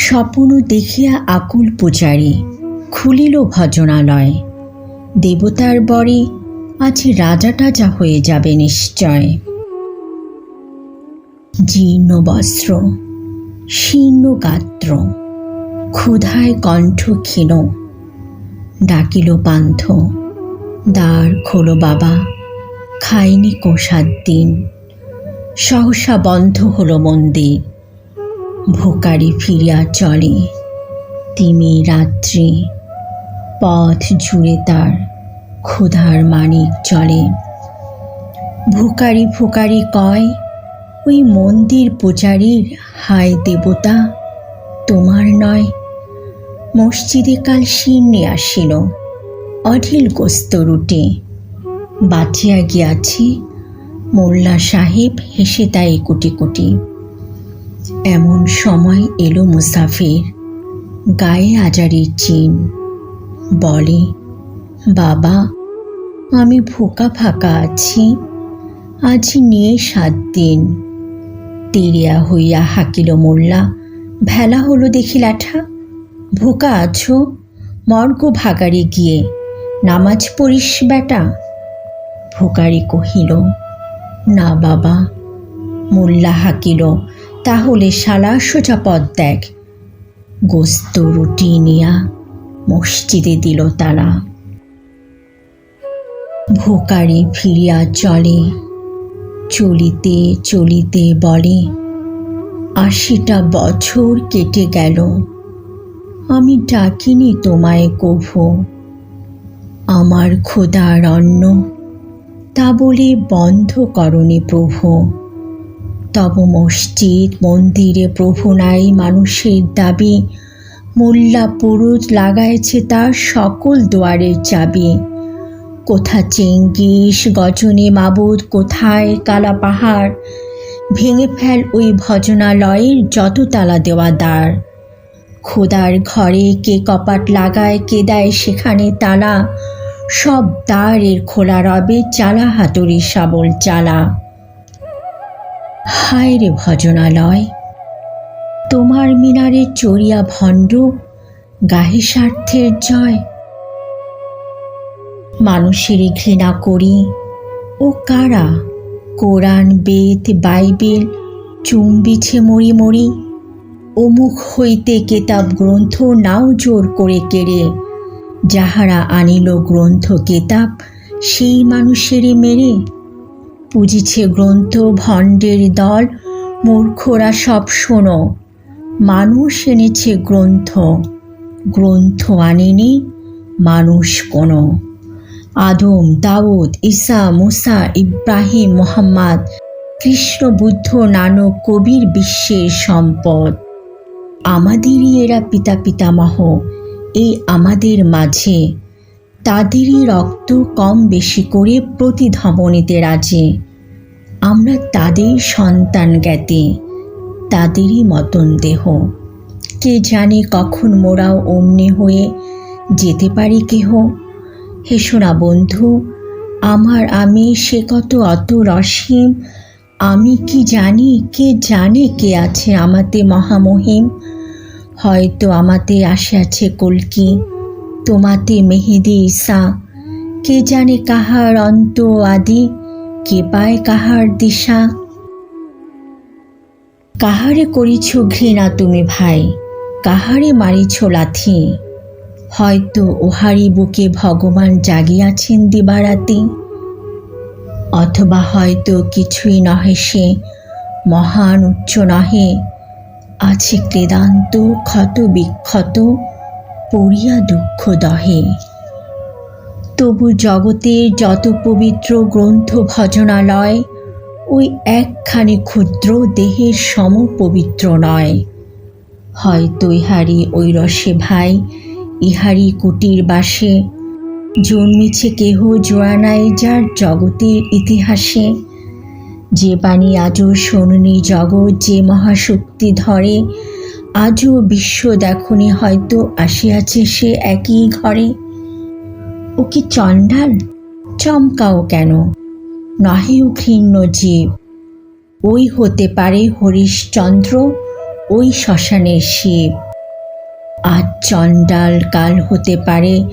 স্বপ্ন দেখিয়া আকুল পূজারি খুলিল ভজনালয়। দেবতার বরে আজ রাজা টাজা হয়ে যাবে নিশ্চয়। জীর্ণ বস্ত্র, শীর্ণ গাত্র, ক্ষুধায় কণ্ঠ ক্ষীণ। ডাকিল পান্থ দ্বার খোলো বাবা, খাইনি কোষার দিন সহসা বন্ধ হলো মন্দির। ভোকারি ফিরিয়া চলে। তিমি রাত্রি পথ জুড়ে তার ক্ষুধার মানিক চলে। ভোকারি ভোকারি কয়, ওই মন্দির পূজারীর, হায় দেবতা, তোমার নয়। মসজিদে কাল শীর্ণে আসিল, অঢিল গোস্ত রুটে। বাঁচিয়া গিয়াছে মোল্লা সাহেব হেসে তাই কুটি কোটি। এমন সময় এলো মুসাফির, গায়ে আজারির চিন। বলে, বাবা, আমি ভোকা ফাঁকা আছি আজ নিয়ে সাত দিন। তেরিয়া হইয়া হাকিল মোল্লা, ভেলা হলো দেখি লাঠা, ভোকা আছো, মর্গ ভাগারে গিয়ে, নামাজ পড়িস বেটা? ভোকারি কহিল, না বাবা। মোল্লা হাকিল তাহলে শালা সোজা পথ দেখ। গোস্ত, রুটি নিয়া মসজিদে দিল তারা ভোকারি ফিরিয়া চলে, চলিতে চলিতে বলে, আশিটা বছর কেটে গেল। আমি ডাকিনি তোমায় কভু। আমার ক্ষুধার অন্ন, তা বলে বন্ধ করণে প্রভু। তব মসজিদ, মন্দিরে প্রভু নাই মানুষের দাবি। মোল্লা পুরুষ লাগাইছে তার সকল দুয়ারের চাবি। কোথা চেঙ্গিস, গজনে মাবুদ, কোথায় কালা পাহাড়? ভেঙে ফেল ওই ভজনালয়ের যত তালা দেওয়া দ্বার। খোদার ঘরে কে কপাট লাগায়, কে দেয় সেখানে তালা। সব দ্বারের খোলা রবে চালা হাতুড়ি শাবল চালা। হায় রে ভজনালয়। তোমার মিনারে চড়িয়া ভণ্ড, গাহে স্বার্থের জয়। মানুষের ঘৃণা করি, ও কারা? কোরআন, বেদ, বাইবেল চুম্বিছে মরি মরি। অমুখ হইতে কেতাব গ্রন্থ নাও জোর করে কেড়ে। যাহারা আনিল গ্রন্থ কেতাব, সেই মানুষেরই মেরে। পুজিছে গ্রন্থ ভণ্ডের দল, মূর্খরা সব শোনো। মানুষ এনেছে গ্রন্থ গ্রন্থ আনেনি মানুষ কোনো। আদম, দাউদ, ঈসা, মুসা, ইব্রাহিম, মোহাম্মদ, কৃষ্ণ, বুদ্ধ, নানক, কবির বিশ্বের সম্পদ। আমাদেরই এরা পিতা পিতামহ এই আমাদের মাঝে। তাদেরই রক্ত কম বেশি করে প্রতিধমনীতে রাজে। আমরা তাদের সন্তান জ্ঞাতে, তাদেরই মতন দেহ। কে জানে কখন মোরাও অমনি হয়ে যেতে পারি কেহ? হেসো না বন্ধু, আমার আমি সে কত অত রসীম আমি কি জানি কে জানে কে আছে আমাতে মহামহিম? হয়তো আমাতে আসে আছে কলকি। তোমাতে মেহেদি ঈসা। কে জানে কাহার অন্ত আদি, কে পায় কাহার দিশা। কাহারে করিছ ঘৃণা তুমি ভাই, কাহারে মারিছ লাথি। হয়তো ওহারি বুকে ভগবান জাগিয়াছেন দিবারাতি। অথবা হয়তো কিছুই নহে সে, মহান উচ্চ নহে। আছে ক্লেদান্ত, ক্ষত বিক্ষত পড়িয়া দুঃখ দহে। তবু জগতের যত পবিত্র গ্রন্থ ভজনালয়, ওই একখানি ক্ষুদ্র দেহের সম পবিত্র নয়। হয়তো ইহারি ওই রসে ভাই ইহারি কুটির বাসে, জন্মিছে কেহ জোড়া নাই যার জগতের ইতিহাসে। যে বাণী আজও শোননি জগৎ, যে মহাশক্তি ধরে আজও বিশ্ব দেখনি হয়তো আসিয়াছে সে একই ঘরে। ও কি চণ্ডাল? চমকাও কেন? নহেও ঘৃণ্য জীব। ওই হতে পারে হরিশচন্দ্র, ওই শ্মশানের শিব। আজ চণ্ডাল কাল হতে পারে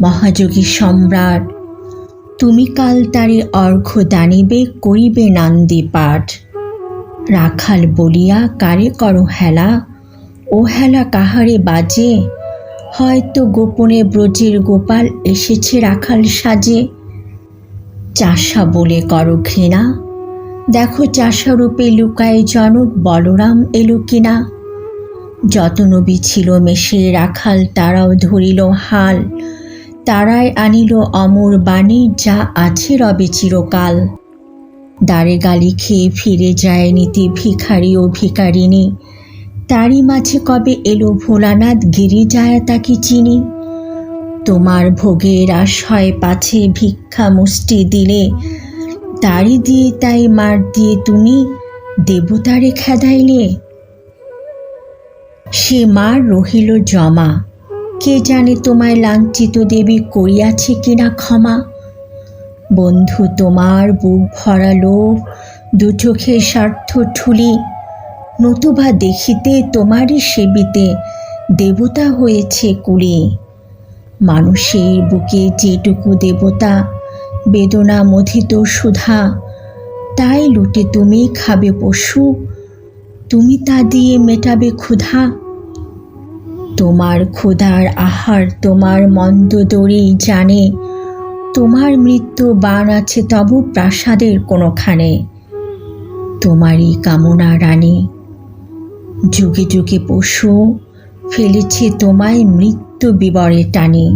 মহাযোগী সম্রাট। তুমি কাল তারে অর্ঘ্য দানিবে করিবে নান্দি পাঠ রাখাল বলিয়া, কারে করো হেলা? ও হেলা কাহারে বাজে? হয়তো গোপনে ব্রজের গোপাল এসেছে রাখাল সাজে। চাষা বলে করো ঘৃণা। দেখো চাষারূপে লুকায় জনক বলরাম এলো কিনা? যত নবী ছিল মেশে রাখাল তারাও ধরিল হাল। তারাই আনিল অমর বাণী, যা আছে রবে চিরকাল। দাঁড়ে গালি খেয়ে ফিরে যায় নিতে ভিখারি ও ভিখারিণী তারই মাঝে কবে এলো ভোলানাথ গিরি যায় তাকে চিনি? তোমার ভোগের আশয় পাছে ভিক্ষা মুষ্টি দিলে তারি দিয়ে তাই মার দিয়ে তুমি দেবতারে খেদাইলে? সে মার রহিল জমা, কে জানে তোমায় লাঞ্ছিত দেবী করিয়াছে কিনা ক্ষমা? বন্ধু, তোমার বুক ভরা লোভ দু চোখে স্বার্থ ঠুলি নতুবা দেখিতে তোমারই সেবিতে দেবতা হয়েছে কুলি। মানুষের বুকে যেটুকু দেবতা বেদনা মথিত সুধা, তাই লুটে তুমি খাবে পশু, তুমি তা দিয়ে মেটাবে ক্ষুধা। তোমার ক্ষুধার আহার তোমার মন্দ দড়ি জানে, তোমার মৃত্যু বান আছে তবু প্রাসাদের কোনোখানে। তোমারই কামনা রানী যুগে যুগে পশু ফেলেছে তোমায় মৃত্যু বিবরে টানে।